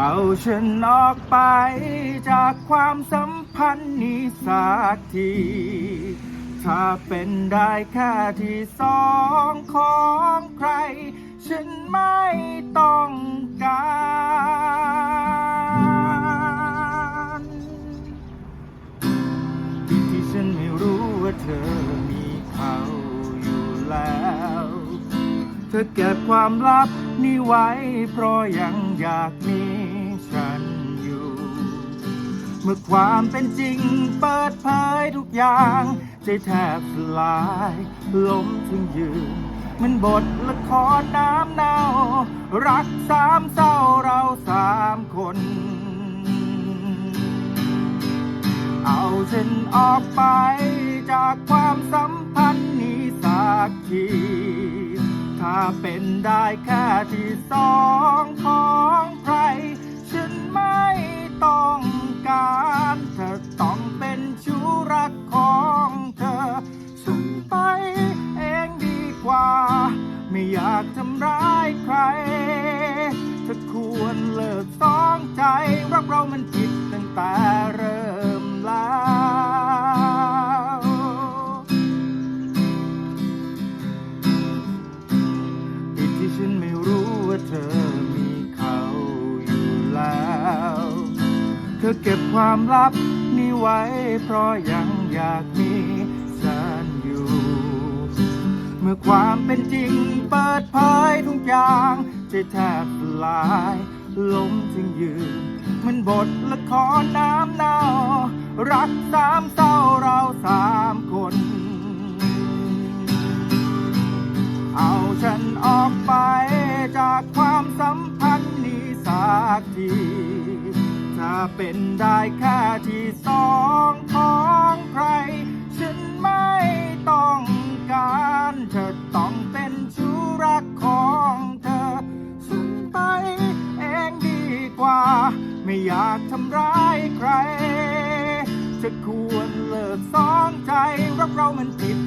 เอาฉันออกไปจากความสัมพันธ์นี้สักที ถ้าเป็นได้แค่ที่สองของใคร ฉันไม่ต้องการที่ฉันไม่รู้ว่าเธอมีเขาอยู่แล้ว เธอเก็บความลับนี้ไว้เพราะยังอยากมีันอยู่ เมื่อความเป็นจริงเปิดเผยทุกอย่างใจแทบสลายล้มถึงยืนมันบทละครน้ำเน่า รักสามเศร้าเราสามคน เอาฉันออกไปจากความสัมพันธ์นี้สักที ถ้าเป็นได้แค่ที่สอง มันผิดตั้งแต่เริ่มแล้วผิดที่ฉันไม่รู้ว่าเธอมีเขาอยู่แล้ว เธอเก็บความลับนี้ไว้ เพราะยังอยากมีฉันอยู่ เมื่อความเป็นจริงเปิดเผยทุกอย่างใจแทบลายล้มจึงยืน เหมันบทละครน้ำเน่า รักสามเศร้าเราสามคน เอาฉันออกไปจากความสัมพันธ์นี้สักทีถ้าเป็นได้แค่ที่สองของใคร ฉันไม่ อยากทำร้ายใคร จะควรเลิกสองใจรักเรามันผิด